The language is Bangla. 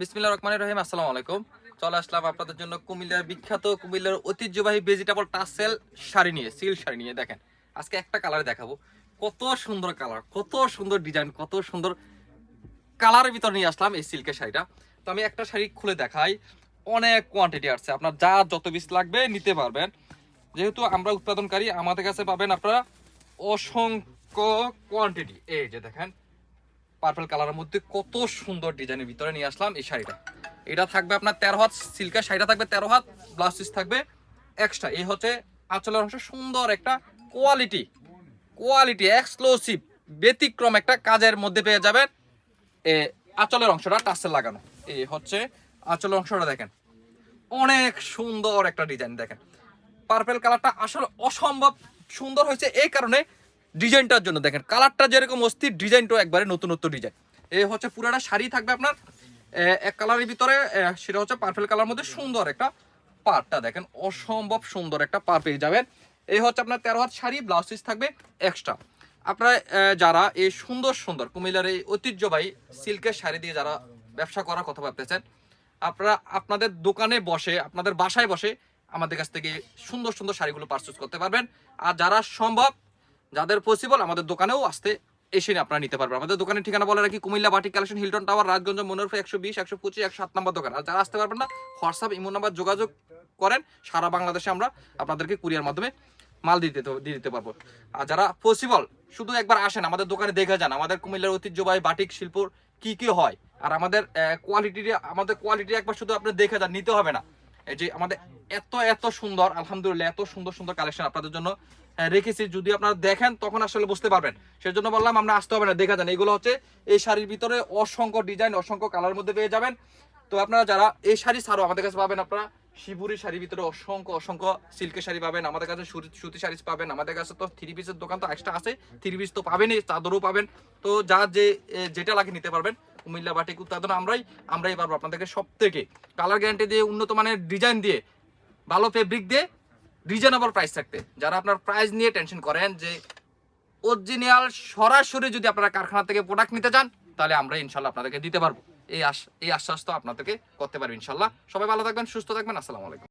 বিসমিল্লাহ রহমান রহিম, আসসালামু আলাইকুম। চলে আসলাম আপনাদের জন্য কুমিল্লার বিখ্যাত, কুমিল্লার ঐতিহ্যবাহী ভেজিটেবল টাসেল শাড়ি নিয়ে সিল শাড়ি নিয়ে, দেখেন। আজকে একটা কালার দেখাবো। কত সুন্দর কালার, কত সুন্দর ডিজাইন, কত সুন্দর কালারের ভিতর নিয়ে আসলাম এই সিল্কের শাড়িটা। তো আমি একটা শাড়ি খুলে দেখাই। অনেক কোয়ান্টিটি আসছে আপনার যা যত পিস লাগবে নিতে পারবেন। যেহেতু আমরা উৎপাদনকারী, আমাদের কাছে পাবেন আপনারা অসংখ্য কোয়ান্টিটি এই যে দেখেন পার্পল কালারের মধ্যে কত সুন্দর ডিজাইনের ভিতরে নিয়ে আসলাম এই শাড়িটা। এটা থাকবে আপনার তেরো হাত সিল্কের শাড়িটা থাকবে তেরো হাত ব্লাউজ পিস থাকবে এক্সট্রা এই হচ্ছে আঁচলের অংশ সুন্দর একটা কোয়ালিটি কোয়ালিটি এক্সক্লুসিভ ব্যতিক্রম একটা কাজের মধ্যে পেয়ে যাবেন। এ, আঁচলের অংশটা টাসেল লাগানো। এই হচ্ছে আঁচলের অংশটা দেখেন। অনেক সুন্দর একটা ডিজাইন দেখেন। পার্পেল কালারটা আসলে অসম্ভব সুন্দর হয়েছে এই কারণে ডিজাইনটার জন্য দেখেন, কালারটা যেরকম অস্থির, ডিজাইনটাও একবারে নতুনত্ব ডিজাইন। এই হচ্ছে পুরাটা শাড়ি থাকবে আপনার এক কালারের ভিতরে সেটা হচ্ছে পার্পেল কালার মধ্যে সুন্দর একটা পার্টটা দেখেন, অসম্ভব সুন্দর একটা পার পেয়ে যাবেন। এই হচ্ছে আপনার তেরো হাত শাড়ি ব্লাউজ পিস থাকবে এক্সট্রা আপনারা যারা এই সুন্দর সুন্দর, কুমিল্লার এই ঐতিহ্যবাহী সিল্কের শাড়ি দিয়ে যারা ব্যবসা করার কথা ভাবতেছেন, আপনারা আপনাদের দোকানে বসে, আপনাদের বাসায় বসে আমাদের কাছ থেকে সুন্দর সুন্দর শাড়িগুলো পারচেজ করতে পারবেন। আর যারা সম্ভব যাদের পসিবল আমাদের দোকানেও আসতে, এসে আপনারা নিতে পারবেন। আমাদের দোকানের ঠিকানা বলে রাখি কুমিল্লা বাটি কালেকশন হিলটন টাওয়ার রাজগঞ্জ, মনোরফা একশো বিশ, একশো পঁচিশ, একশো সাত নম্বর দোকান। আর যারা আসতে পারবেন না, হোয়াটসঅ্যাপ, ইমো নাম্বার যোগাযোগ করেন, সারা বাংলাদেশে আমরা আপনাদেরকে কুরিয়ার মাধ্যমে মাল দিতে দিয়ে দিতে পারব। আর যারা পসিবল শুধু একবার আসেন, আমাদের দোকানে দেখে যান, আমাদের কুমিল্লার ঐতিহ্যবাহী বাটিক শিল্প কি কি হয়। আর আমাদের কোয়ালিটি আমাদের কোয়ালিটি একবার শুধু আপনি দেখে যান, নিতে হবে না। এই যে আমাদের এত এত সুন্দর, আলহামদুলিল্লাহ, এত সুন্দর সুন্দর কালেকশন আপনাদের জন্য রেখেছি। যদি আপনারা দেখেন, তখন আসলে বুঝতে পারবেন। সেজন্য বললাম, আমরা আসতে হবে না, দেখা যান এগুলো হচ্ছে এই শাড়ির ভিতরে অসংখ্য ডিজাইন অসংখ্য কালার মধ্যে পেয়ে যাবেন। তো আপনারা যারা এই শাড়ি ছাড়াও আমাদের কাছে পাবেন আপনারা শিবুরি শাড়ির ভিতরে অসংখ্য অসংখ্য সিল্কের শাড়ি পাবেন। আমাদের কাছে সুতি- সুতি শাড়ি পাবেন। আমাদের কাছে তো থ্রি পিসের দোকান তো এক্সট্রা আছে। থ্রি পিস তো পাবেনই, চাদরও পাবেন। তো যা যে যেটা লাগে নিতে পারবেন। কুমিল্লা বাটিক উৎপাদন আমরাই আমরাই পারব আপনাদেরকে সব থেকে কালার গ্যারান্টি দিয়ে, উন্নত মানের ডিজাইন দিয়ে, ভালো ফেব্রিক দিয়ে রিজনেবল প্রাইস থাকতে। যারা আপনার প্রাইস নিয়ে টেনশন করেন যে অরিজিনাল সরাসরি যদি আপনারা কারখানা থেকে প্রোডাক্ট নিতে চান, তাহলে আমরা ইনশাল্লাহ আপনাদেরকে দিতে পারব। এই আশ, এই আশ্বাস তো আপনাদেরকে করতে পারব ইনশাল্লাহ। সবাই ভালো থাকবেন, সুস্থ থাকবেন, আসসালামু আলাইকুম।